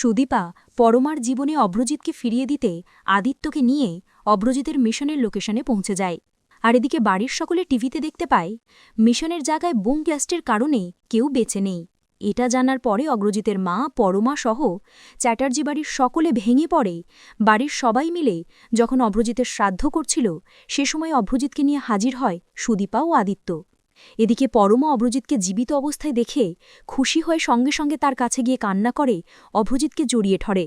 সুদীপা পরমার জীবনে অভ্রজিৎকে ফিরিয়ে দিতে আদিত্যকে নিয়ে অভ্রজিতের মিশনের লোকেশনে পৌঁছে যায়। আর এদিকে বাড়ির সকলে টিভিতে দেখতে পায়, মিশনের জায়গায় বুম গ্যাস্টের কারণে কেউ বেঁচে নেই। এটা জানার পরে অগ্রজিতের মা, পরমা সহ চ্যাটার্জি বাড়ির সকলে ভেঙে পড়ে। বাড়ির সবাই মিলে যখন অভ্রজিতের শ্রাদ্ধ করছিল, সে সময় অভ্রজিৎকে নিয়ে হাজির হয় সুদীপা ও আদিত্য। এদিকে পরমা অভ্রজিৎকে জীবিত অবস্থায় দেখে খুশি হয়ে সঙ্গে সঙ্গে তার কাছে গিয়ে কান্না করে অভ্রজিৎকে জড়িয়ে ঠরে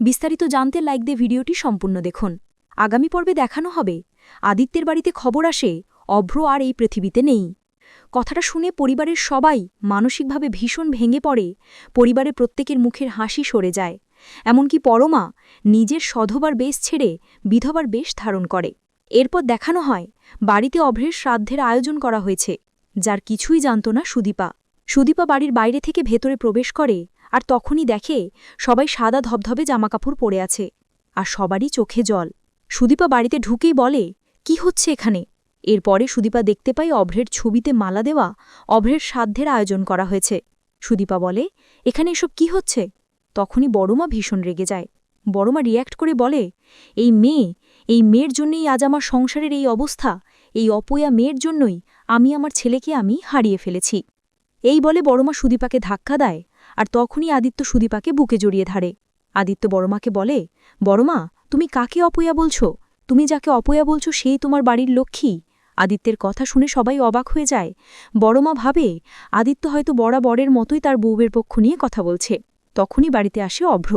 বিস্তারিত জানতে লাইক দিয়ে ভিডিওটি সম্পূর্ণ দেখুন। আগামী পর্বে দেখানো হবে। আদিত্যের বাড়িতে খবর আসে, অভ্র আর এই পৃথিবীতে নেই। কথাটা শুনে পরিবারের সবাই মানসিকভাবে ভীষণ ভেঙে পড়ে। পরিবারে প্রত্যেকের মুখের হাসি সরে যায়। এমনকি পরমা নিজের সধবার বেশ ছেড়ে বিধবার বেশ ধারণ করে। এরপর দেখানো হয়, বাড়িতে অভ্রের শ্রাদ্ধের আয়োজন করা হয়েছে, যার কিছুই জানত না সুদীপা। সুদীপা বাড়ির বাইরে থেকে ভেতরে প্রবেশ করে আর তখনই দেখে সবাই সাদা ধবধবে জামাকাপড় পরে আছে আর সবারই চোখে জল। সুদীপা বাড়িতে ঢুকেই বলে, কি হচ্ছে এখানে? এরপরে সুদীপা দেখতে পাই অভ্রের ছবিতে মালা দেওয়া অভ্রের সাধ্যের আয়োজন করা হয়েছে। সুদীপা বলে, এখানে এসব কি হচ্ছে? তখনই বড়মা ভীষণ রেগে যায়। বড়মা রিয়্যাক্ট করে বলে, এই মেয়ে এই মেয়ের জন্যই আজ আমার সংসারের এই অবস্থা, এই অপয়া মেয়ের জন্যই আমি আমার ছেলেকে আমি হারিয়ে ফেলেছি। এই বলে বড়মা সুদীপাকে ধাক্কা দেয় আর তখনই আদিত্য সুদীপাকে বুকে জড়িয়ে ধারে। আদিত্য বড়মাকে বলে, বড়মা, তুমি কাকে অপয়া বলছো? তুমি যাকে অপয়া বলছো সেই তোমার বাড়ির লক্ষ্মী। আদিত্যের কথা শুনে সবাই অবাক হয়ে যায়। বড়মা ভাবে, আদিত্য হয়তো বরাবরের মতোই তার বউয়ের পক্ষ নিয়ে কথা বলছে। তখনই বাড়িতে আসে অভ্র।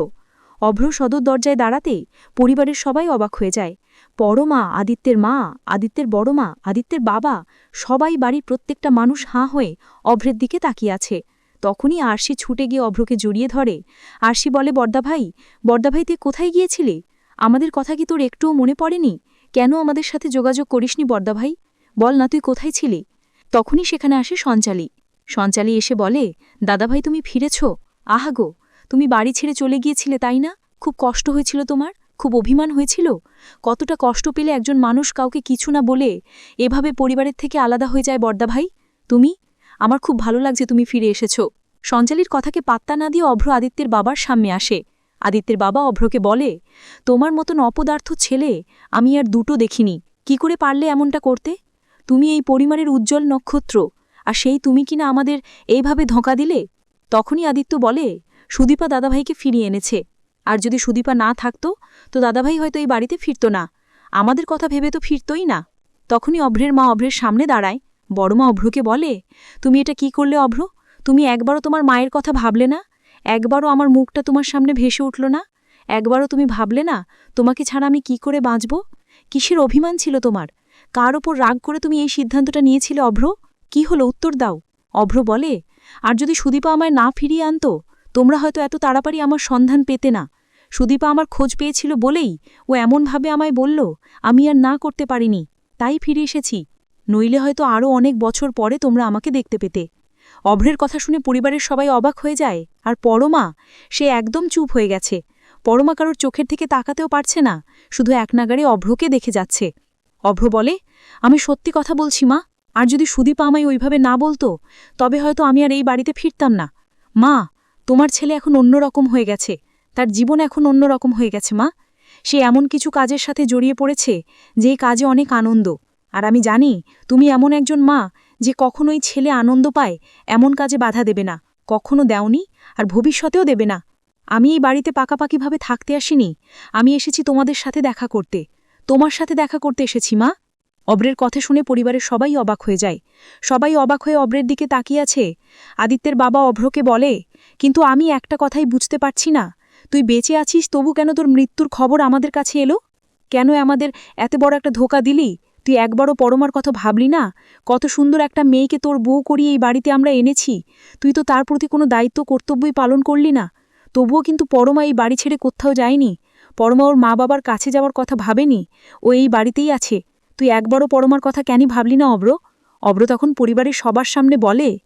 অভ্র সদর দরজায় দাঁড়াতে পরিবারের সবাই অবাক হয়ে যায়। পরমা আদিত্যের মা, আদিত্যের বড় মা, আদিত্যের বাবা, সবাই বাড়ির প্রত্যেকটা মানুষ হাঁ হয়ে অভ্রের দিকে তাকিয়ে আছে। তখনই আরশি ছুটে গিয়ে অভ্রকে জড়িয়ে ধরে। আরশি বলে বর্দাভাই বর্দাভাই তুই কোথায় গিয়েছিলে? আমাদের কথা কি তোর একটুও মনে পড়েনি? কেন আমাদের সাথে যোগাযোগ করিসনি বর্দাভাই বল না, তুই কোথায় ছিলি? তখনই সেখানে আসে সঞ্চালী। সঞ্চালী এসে বলে দাদাভাই তুমি ফিরেছ? আহাগো তুমি বাড়ি ছেড়ে চলে গিয়েছিলে, তাই না? খুব কষ্ট হয়েছিল তোমার? খুব অভিমান হয়েছিল? কতটা কষ্ট পেলে একজন মানুষ কাউকে কিছু না বলে এভাবে পরিবারের থেকে আলাদা হয়ে যায় বর্দা ভাই? তুমি? আমার খুব ভালো লাগছে তুমি ফিরে এসেছ। সঞ্চালীর কথাকে পাত্তা না দিয়ে অভ্র আদিত্যের বাবার সামনে আসে। আদিত্যের বাবা অভ্রকে বলে, তোমার মতন অপদার্থ ছেলে আমি আর দুটো দেখিনি। কি করে পারলে এমনটা করতে? তুমি এই পরিমাণের উজ্জ্বল নক্ষত্র, আর সেই তুমি কিনা আমাদের এইভাবে ধোঁকা দিলে? তখনই আদিত্য বলে সুদীপা দাদাভাইকে ফিরিয়ে এনেছে। আর যদি সুদীপা না থাকতো, তো দাদাভাই হয়তো এই বাড়িতে ফিরত না। আমাদের কথা ভেবে তো ফিরতই না। তখনই অভ্রের মা অভ্রের সামনে দাঁড়ায়। বড় মা অভ্রকে বলে, তুমি এটা কি করলে অভ্র? তুমি একবারও তোমার মায়ের কথা ভাবলে না? একবারও আমার মুখটা তোমার সামনে ভেসে উঠল না? একবারও তুমি ভাবলে না, তোমাকে ছাড়া আমি কি করে বাঁচব? কিসের অভিমান ছিল তোমার? কার ওপর রাগ করে তুমি এই সিদ্ধান্তটা নিয়েছিলে অভ্র? কি হলো? উত্তর দাও। অভ্র বলে, আর যদি সুদীপা আমায় না ফিরিয়ে আনতো তোমরা হয়তো এত তাড়াতাড়ি আমার সন্ধান পেতে না। সুদীপা আমার খোঁজ পেয়েছিল বলেই ও এমনভাবে আমায় বলল, আমি আর না করতে পারিনি, তাই ফিরে এসেছি। নইলে হয়তো আরও অনেক বছর পরে তোমরা আমাকে দেখতে পেতে অভ্রের কথা শুনে পরিবারের সবাই অবাক হয়ে যায়, আর পরমা, সে একদম চুপ হয়ে গেছে। পরমা কারোর চোখের থেকে তাকাতেও পারছে না, শুধু এক নাগারে অভ্রকে দেখে যাচ্ছে। অভ্র বলে, আমি সত্যি কথা বলছি মা, আর যদি সুদীপা আমায় ওইভাবে না বলতো, তবে হয়তো আমি আর এই বাড়িতে ফিরতাম না। মা তোমার ছেলে এখন অন্যরকম হয়ে গেছে। তার জীবন এখন অন্যরকম হয়ে গেছে, মা। সে এমন কিছু কাজের সাথে জড়িয়ে পড়েছে, যে কাজে অনেক আনন্দ। আর আমি জানি, তুমি এমন একজন মা, যে কখনোই ছেলে আনন্দ পায়, এমন কাজে বাধা দেবে না। কখনো দেওনি, আর ভবিষ্যতেও দেবে না। আমি এই বাড়িতে পাকাপাকিভাবে থাকতে আসিনি। আমি এসেছি তোমাদের সাথে দেখা করতে। তোমার সাথে দেখা করতে এসেছি, মা। অব্রের কথা শুনে পরিবারের সবাই অবাক হয়ে যায়। সবাই অবাক হয়ে অব্রের দিকে তাকিয়ে আছে। আদিত্যের বাবা অভ্রকে বলে, কিন্তু আমি একটা কথাই বুঝতে পারছি না। তুই বেঁচে আছিস, তবু কেন তোর মৃত্যুর খবর আমাদের কাছে এলো? কেন আমাদের এত বড় একটা ধোকা দিলি? তুই একবারও পরমার কথা ভাবলি না? কত সুন্দর একটা মেয়েকে তোর বউ করিয়ে এই বাড়িতে আমরা এনেছি। তুই তো তার প্রতি কোনো দায়িত্ব, কর্তব্যই পালন করলি না। তবুও কিন্তু পরমা এই বাড়ি ছেড়ে কোথাও যায়নি। পরমা ওর মা বাবার কাছে যাওয়ার কথা ভাবেনি। ও এই বাড়িতেই আছে। তুই একবারও পরমার কথা কেনই ভাবলি না, অব্র? অব্র তখন পরিবারের সবার সামনে বলে,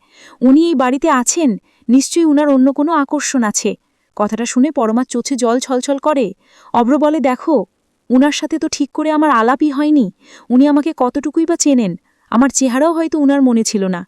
উনি এই বাড়িতে আছেন, নিশ্চয়ই উনার অন্য কোনো আকর্ষণ আছে। কথাটা শুনে পরমার চোখে জল ছলছল করে। অব্র বলে, দেখো, উনার সাথে তো ঠিক করে আমার আলাপই হয়নি। উনি আমাকে কতটুকুই বা চেনেন। আমার চেহারাও হয়তো উনার মনে ছিল না।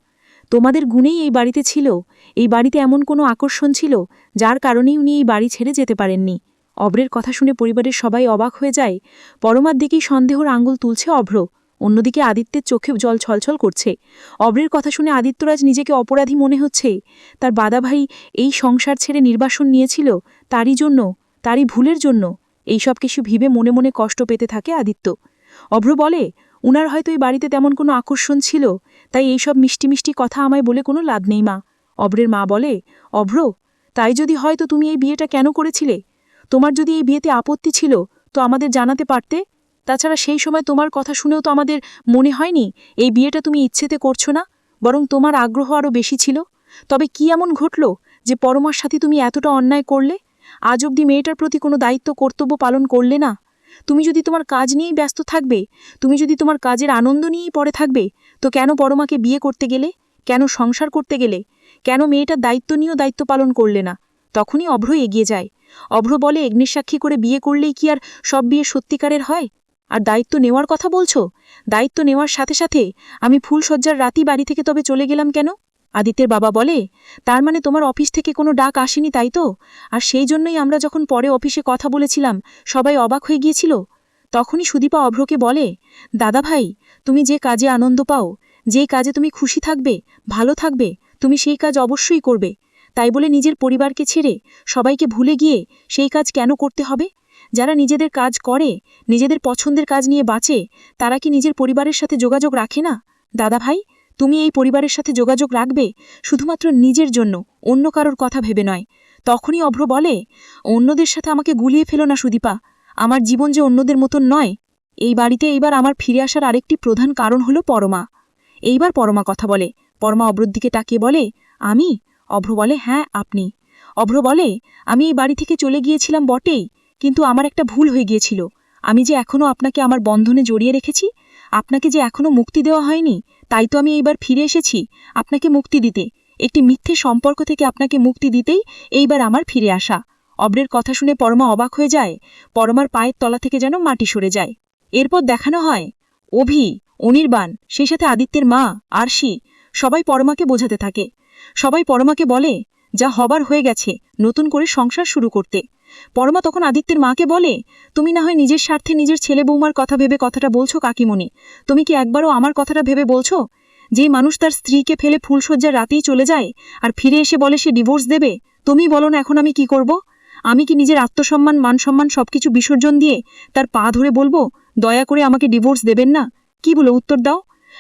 তোমাদের গুণেই এই বাড়িতে ছিল। এই বাড়িতে এমন কোনো আকর্ষণ ছিল, যার কারণেই উনি এই বাড়ি ছেড়ে যেতে পারেননি। অভ্রের কথা শুনে পরিবারের সবাই অবাক হয়ে যায়। পরমার দিকেই সন্দেহর আঙ্গুল তুলছে অভ্র। অন্যদিকে আদিত্যের চোখে জল ছলছল করছে। অভ্রের কথা শুনে আদিত্যরাজ নিজেকে অপরাধী মনে হচ্ছে। তার বাদাভাই এই সংসার ছেড়ে নির্বাসন নিয়েছিল তারই জন্য, তারই ভুলের জন্য। এইসব কিছু ভিবে মনে মনে কষ্ট পেতে থাকে আদিত্য। অভ্র বলে, উনার হয়তো এই বাড়িতে তেমন কোনো আকর্ষণ ছিল, তাই এইসব মিষ্টি মিষ্টি কথা আমায় বলে কোনো লাভ নেই মা। অভ্রের মা বলে, অভ্র, তাই যদি হয় তো তুমি এই বিয়েটা কেন করেছিলে? তোমার যদি এই বিয়েতে আপত্তি ছিল, তো আমাদের জানাতে পারতে? তাছাড়া সেই সময় তোমার কথা শুনেও তো আমাদের মনে হয়নি, এই বিয়েটা তুমি ইচ্ছেতে করছ না, বরং তোমার আগ্রহ আরও বেশি ছিল। তবে কি এমন ঘটল যে পরমার সাথে তুমি এতটা অন্যায় করলে? আজ অবধি মেয়েটার প্রতি কোনো দায়িত্ব, কর্তব্য পালন করলে না? তুমি যদি তোমার কাজ নিয়েই ব্যস্ত থাকবে, তুমি যদি তোমার কাজের আনন্দ নিয়েই পড়ে থাকবে, তো কেন পরমাকে বিয়ে করতে গেলে? কেন সংসার করতে গেলে? কেন মেয়েটার দায়িত্ব নিয়েও দায়িত্ব পালন করলে না? তখনই অভ্র এগিয়ে যায়। অভ্র বলে অগ্নিসাক্ষী করে বিয়ে করলেই কি আর সব বিয়ে সত্যিকারের হয়? আর দায়িত্ব নেওয়ার কথা বলছো? দায়িত্ব নেওয়ার সাথে সাথে আমি ফুলসজ্জার রাতি বাড়ি থেকে তবে চলে গেলাম কেন? আদিত্যের বাবা বলে, তার মানে তোমার অফিস থেকে কোনো ডাক আসেনি তাই তো? আর সেই জন্যই আমরা যখন পরে অফিসে কথা বলেছিলাম, সবাই অবাক হয়ে গিয়েছিল। তখনই সুদীপা অভ্রকে বলে, দাদা ভাই, তুমি যে কাজে আনন্দ পাও, যে কাজে তুমি খুশি থাকবে, ভালো থাকবে, তুমি সেই কাজ অবশ্যই করবে। তাই বলে নিজের পরিবারকে ছেড়ে সবাইকে ভুলে গিয়ে সেই কাজ কেন করতে হবে? যারা নিজেদের কাজ করে, নিজেদের পছন্দের কাজ নিয়ে বাঁচে, তারা কি নিজের পরিবারের সাথে যোগাযোগ রাখে না? দাদা ভাই, তুমি এই পরিবারের সাথে যোগাযোগ রাখবে শুধুমাত্র নিজের জন্য, অন্য কারোর কথা ভেবে নয়। তখনই অভ্র বলে, অন্যদের সাথে আমাকে গুলিয়ে ফেলো না সুদীপা, আমার জীবন যে অন্যদের মতন নয়। এই বাড়িতে এইবার আমার ফিরে আসার আরেকটি প্রধান কারণ হলো পরমা। এইবার পরমা কথা বলে, পরমা অভ্রর দিকে তাকিয়ে বলে, আমি অভ্র বলে হ্যাঁ আপনি। অভ্র বলে, আমি এই বাড়ি থেকে চলে গিয়েছিলাম বটেই, কিন্তু আমার একটা ভুল হয়ে গিয়েছিল। আমি যে এখনও আপনাকে আমার বন্ধনে জড়িয়ে রেখেছি, আপনাকে যে এখনও মুক্তি দেওয়া হয়নি, তাই তো আমি এইবার ফিরে এসেছি আপনাকে মুক্তি দিতে। একটি মিথ্যে সম্পর্ক থেকে আপনাকে মুক্তি দিতেই এইবার আমার ফিরে আসা। অব্রের কথা শুনে পরমা অবাক হয়ে যায়। পরমার পায়ের তলা থেকে যেন মাটি সরে যায়। এরপর দেখানো হয়, অভি, অনির্বাণ সেই সাথে আদিত্যের মা, আরশি সবাই পরমাকে বোঝাতে থাকে। সবাই পরমাকে বলে, যা হবার হয়ে গেছে, নতুন করে সংসার শুরু করতে। পরমা তখন আদিত্যের মাকে বলে, তুমি না হয় নিজের স্বার্থে নিজের ছেলে বৌমার কথা ভেবে কথাটা বলছো কাকিমণি? তুমি কি একবারও আমার কথাটা ভেবে বলছো? যে মানুষ তার স্ত্রীকে ফেলে ফুলসজ্জার রাতেই চলে যায় আর ফিরে এসে বলে সে ডিভোর্স দেবে, তুমি বলো না এখন আমি কি করব? আমি কি নিজের আত্মসম্মান, মানসম্মান সবকিছু বিসর্জন দিয়ে তার পা ধরে বলব, দয়া করে আমাকে ডিভোর্স দেবেন না? কি বলো উত্তর দাও।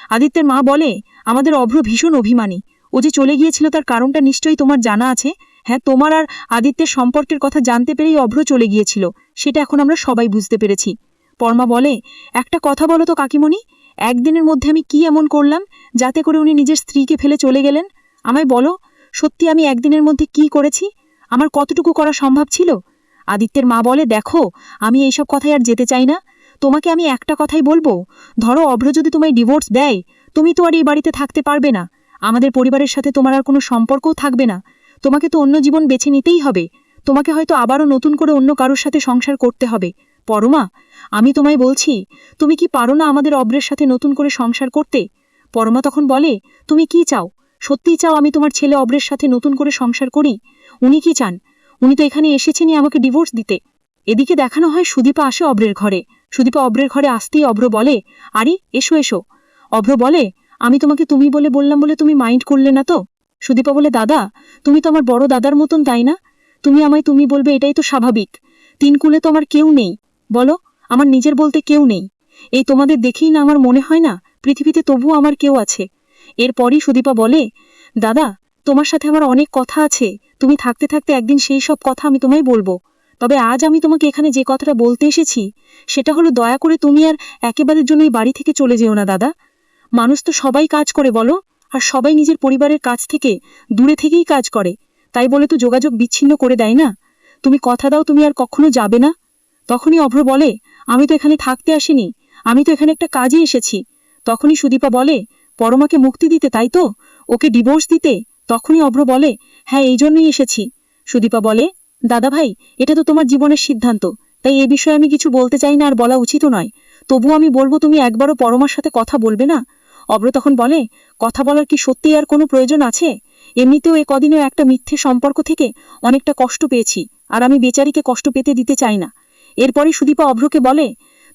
আদিত্যের মা বলে, আমাদের অভ্র ভীষণ অভিমানী। ও যে চলে গিয়েছিল তার কারণটা নিশ্চয়ই তোমার জানা আছে। হ্যাঁ তোমার আর আদিত্যের সম্পর্কের কথা জানতে পেরেই অভ্র চলে গিয়েছিল। সেটা এখন আমরা সবাই বুঝতে পেরেছি। পরমা বলে, একটা কথা বলো তো কাকিমণি, একদিনের মধ্যে আমি কি এমন করলাম যাতে করে উনি নিজের স্ত্রীকে ফেলে চলে গেলেন? আমায় বলো, সত্যি আমি একদিনের মধ্যে কি করেছি? আমার কতটুকু করা সম্ভব ছিল? আদিত্যের মা বলে, দেখো, আমি এইসব কথায় আর যেতে চাই না। তোমাকে আমি একটা কথাই বলব? ধরো অভ্র যদি তোমায় ডিভোর্স দেয়, তুমি তো আর এই বাড়িতে থাকতে পারবে না। আমাদের পরিবারের সাথে তোমার আর কোনো সম্পর্কও থাকবে না। তোমাকে তো অন্য জীবন বেছে নিতেই হবে। তোমাকে হয়তো আবারও নতুন করে অন্য কারোর সাথে সংসার করতে হবে। পরমা, আমি তোমায় বলছি, তুমি কি পারো না আমাদের অব্রের সাথে নতুন করে সংসার করতে? পরমা তখন বলে, তুমি কি চাও? সত্যিই চাও আমি তোমার ছেলে অব্রের সাথে নতুন করে সংসার করি? উনি কি চান? উনি তো এখানে এসেছেনই আমাকে ডিভোর্স দিতে। এদিকে দেখানো হয় সুদীপা আসে অব্রের ঘরে। সুদীপা অব্রের ঘরে আসতেই অভ্র বলে, আরে, এসো এসো। অভ্র বলে, আমি তোমাকে তুমি বলে বললাম বলে তুমি মাইন্ড করলে না তো? সুদীপা বলে, দাদা, তুমি তো আমার বড় দাদার মতন, তাই না? তুমি আমায় তুমি বলবে এটাই তো স্বাভাবিক। তিন কুলে তো আমার কেউ নেই। বলো, আমার নিজের বলতে কেউ নেই। এই তোমাদের দেখেই না আমার মনে হয় না, পৃথিবীতে তবুও আমার কেউ আছে। এরপরই সুদীপা বলে, দাদা, তোমার সাথে আমার অনেক কথা আছে। তুমি থাকতে থাকতে একদিন সেই সব কথা আমি তোমায় বলব। তবে আজ আমি তোমাকে এখানে যে কথাটা বলতে এসেছি, সেটা হলো দয়া করে তুমি আর একেবারের জন্য এই বাড়ি থেকে চলে যেও না, দাদা। মানুষ তো সবাই কাজ করে, বলো। আর সবাই নিজের পরিবারের কাছ থেকে দূরে থেকেই কাজ করে। তাই বলে তো যোগাযোগ বিচ্ছিন্ন করে দেয় না। তুমি কথা দাও, তুমি আর কখনো যাবে না। তখনই অভ্র বলে, আমি তো এখানে থাকতে আসিনি। আমি তো এখানে একটা কাজে এসেছি। তখনই সুদীপা বলে, পরমাকে মুক্তি দিতে, তাই তো? ওকে ডিভোর্স দিতে? তখনই অভ্র বলে হ্যাঁ এই জন্যই এসেছি। সুদীপা বলে দাদা ভাই, এটা তো তোমার জীবনের সিদ্ধান্ত, তাই এ বিষয়ে আমি কিছু বলতে চাই না আর বলা উচিত নয়। তবু আমি বলব, তুমি একবারও পরমার সাথে কথা বলবে না। অব্র তখন বলে, কথা বলার কি সত্যি আর কোনো প্রয়োজন আছে? এমনিতেও এ কদিনেও একটা মিথ্যে সম্পর্ক থেকে অনেকটা কষ্ট পেয়েছি, আর আমি বেচারিকে কষ্ট পেতে দিতে চাই না। এরপরই সুদীপা অভ্রকে বলে,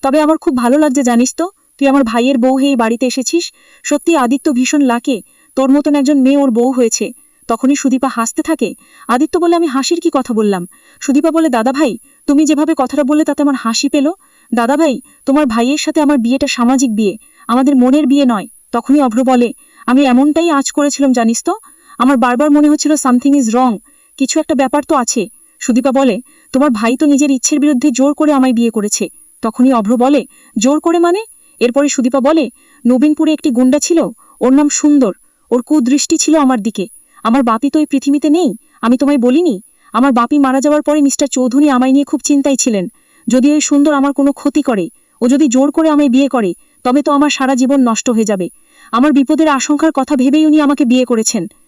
তবে আমার খুব ভালো লাগছে জানিস তো, তুই আমার ভাইয়ের বউ হয়ে বাড়িতে এসেছিস, সত্যি আদিত্য ভীষণ লাকে, তোর মতন একজন মেয়ে ওর বউ হয়েছে। তখনই সুদীপা হাসতে থাকে। আদিত্য বলে, আমি হাসির কি কথা বললাম? সুদীপা বলে, দাদা ভাই, তুমি যেভাবে কথাটা বললে তাতে আমার হাসি পেল। দাদা ভাই, তোমার ভাইয়ের সাথে আমার বিয়েটা সামাজিক বিয়ে। আমাদের মনের বিয়ে নয়। তখনই অভ্র বলে, আমি এমনটাই আজ করেছিলাম, জানিস তো? আমার বারবার মনে হচ্ছিল সামথিং ইজ রং। কিছু একটা ব্যাপার তো আছে। সুদীপা বলে, তোমার ভাই তো নিজের ইচ্ছের বিরুদ্ধে জোর করে আমায় বিয়ে করেছে। তখনই অভ্র বলে, জোর করে মানে? এরপরে সুদীপা বলে, নবীনপুরে একটি গুন্ডা ছিল, ওর নাম সুন্দর। ওর কুদৃষ্টি ছিল আমার দিকে। আমার বাপি তো এই পৃথিবীতে নেই, আমি তোমায় বলিনি। আমার বাপি মারা যাওয়ার পরে মিস্টার চৌধুরী আমায় নিয়ে খুব চিন্তায় ছিলেন। যদি ওই সুন্দর আমার কোনো ক্ষতি করে, ও যদি জোর করে আমায় বিয়ে করে, তবে তো আমার সারা জীবন নষ্ট হয়ে যাবে। আমার বিপদের আশঙ্কার কথা ভেবেই উনি আমাকে বিয়ে করেছেন।